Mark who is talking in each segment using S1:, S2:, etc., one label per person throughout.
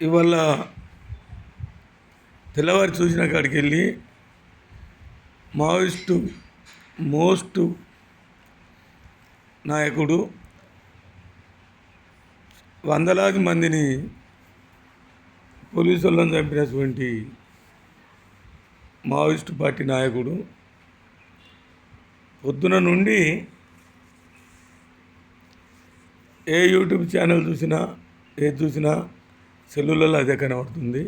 S1: ఇవాళ తెల్లవారి చూసిన కాడికి వెళ్ళి మావోయిస్టు మోస్ట్ నాయకుడు వందలాది మందిని పోలీసు వాళ్ళని చంపినటువంటి మావోయిస్టు పార్టీ నాయకుడు పొద్దున నుండి ఏ యూట్యూబ్ ఛానల్ చూసినా ఏది చూసినా సెల్లులలో అదే కనబడుతుంది.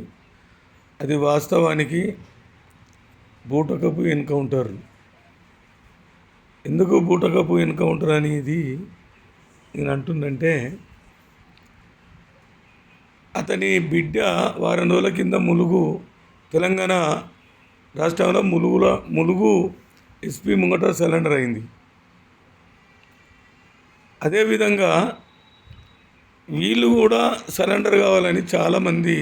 S1: అది వాస్తవానికి బూటకపు ఎన్కౌంటర్. ఎందుకు బూటకపు ఎన్కౌంటర్ అనేది నేను అంటుందంటే అతని బిడ్డ వారం రోజుల కింద ములుగు తెలంగాణ రాష్ట్రంలో ములుగుల ములుగు ఎస్పీ ముంగట సరెండర్ అయింది. అదేవిధంగా వీళ్ళు కూడా సరెండర్ కావాలని చాలామంది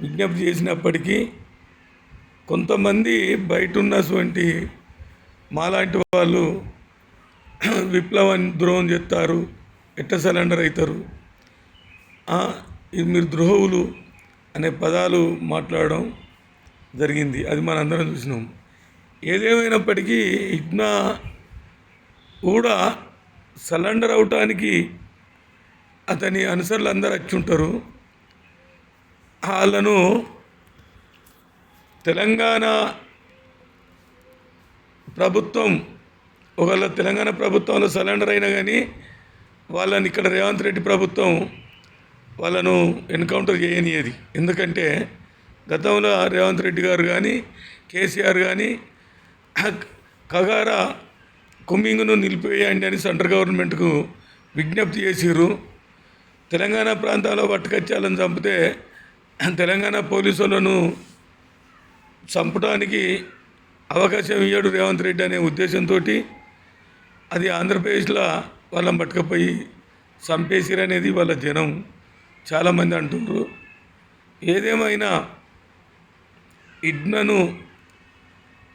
S1: విజ్ఞప్తి చేసినప్పటికీ కొంతమంది బయట ఉన్నటువంటి మాలాంటి వాళ్ళు విప్లవాన్ని ద్రోహం చేస్తారు ఎట్ట సరెండర్ అవుతారు ఇది మీరు ద్రోహులు అనే పదాలు మాట్లాడడం జరిగింది. అది మనందరం చూసినాం. ఏదేమైనప్పటికీ ఇగ్నా కూడా సరెండర్ అవటానికి అతని అనుసరులు అందరూ వచ్చి ఉంటారు వాళ్ళను తెలంగాణ ప్రభుత్వం ఒకవేళ తెలంగాణ ప్రభుత్వంలో సరెండర్ అయినా కానీ వాళ్ళని ఇక్కడ రేవంత్ రెడ్డి ప్రభుత్వం వాళ్ళను ఎన్కౌంటర్ చేయనియది. ఎందుకంటే గతంలో రేవంత్ రెడ్డి గారు కానీ కేసీఆర్ కానీ కగారా కుమ్మింగ్ను నిలిపివేయండి అని సెంట్రల్ గవర్నమెంట్కు విజ్ఞప్తి చేసిరు తెలంగాణ ప్రాంతాల్లో పట్టుకొచ్చాలని చంపితే తెలంగాణ పోలీసులను చంపడానికి అవకాశం ఇయ్యాడు రేవంత్ రెడ్డి అనే ఉద్దేశంతో అది ఆంధ్రప్రదేశ్లో వాళ్ళని పట్టుకపోయి చంపేసిరనేది వాళ్ళ జనం చాలామంది అంటున్నారు ఏదేమైనా ఇడ్నను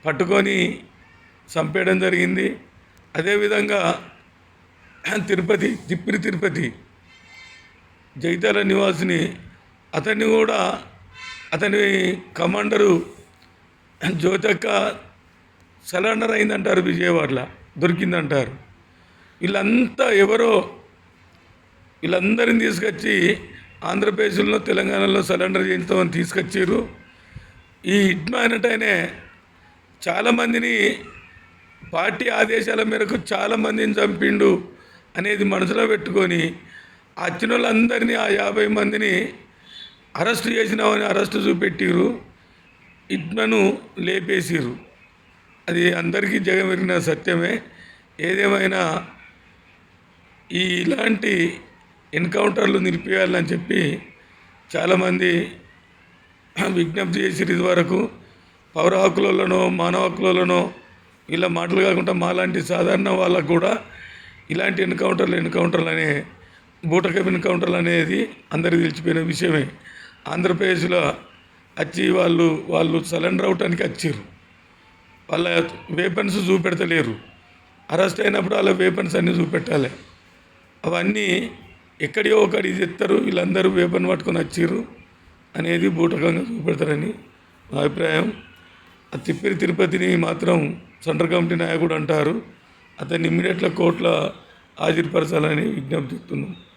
S1: పట్టుకొని చంపేయడం జరిగింది. అదేవిధంగా తిరుపతి తిప్పిరి తిరుపతి జగిత్యాల నివాసిని. అతన్ని కూడా అతని కమాండరు జ్యోతక్క సరెండర్ అయిందంటారు విజయవాడలో. దొరికిందంటారు. వీళ్ళంతా ఎవరో వీళ్ళందరిని తీసుకొచ్చి ఆంధ్రప్రదేశ్లో తెలంగాణలో సరెండర్ చేయించామని తీసుకొచ్చారు ఈ హిట్మా అనేటైనే చాలామందిని పార్టీ ఆదేశాల మేరకు చాలామందిని చంపిండు అనేది మనసులో పెట్టుకొని ఆ వచ్చిన ఆ యాభై మందిని అరెస్ట్ చేసినామని అరెస్ట్ చూపెట్టిరు ఇట్లను లేపేసిరు అది అందరికీ జగమెరిగిన సత్యమే. ఏదేమైనా ఈ ఇలాంటి ఎన్కౌంటర్లు నిలిపేయాలని చెప్పి చాలామంది విజ్ఞప్తి చేసిరు ఇదివరకు. పౌర హక్కులలోనో మానవ హక్కులలోనో ఇలా మాటలు కాకుండా మాలాంటి సాధారణ వాళ్ళకు కూడా ఇలాంటి ఎన్కౌంటర్లు ఎన్కౌంటర్లు అనే బూటర్ కెబిన్ కౌంటర్లు అనేది అందరికీ తెలిసిపోయిన విషయమే. ఆంధ్రప్రదేశ్లో వచ్చి వాళ్ళు వాళ్ళు సరెండర్ అవటానికి వచ్చారు వాళ్ళ వేపన్స్ చూపెడతలేరు. అరెస్ట్ అయినప్పుడు వాళ్ళ వేపన్స్ అన్నీ చూపెట్టాలి. అవన్నీ ఎక్కడియో ఒకటి ఇస్తారు వీళ్ళందరూ వేపన్ పట్టుకొని వచ్చారు అనేది బూటకంగా చూపెడతారని నా అభిప్రాయం. ఆ తిప్పిరి తిరుపతిని మాత్రం సెంట్రల్ కమిటీ నాయకుడు అంటారు. అతన్ని ఇమ్మీడియట్గా కోర్టులో హాజరుపరచాలని విజ్ఞప్తి చెప్తున్నాం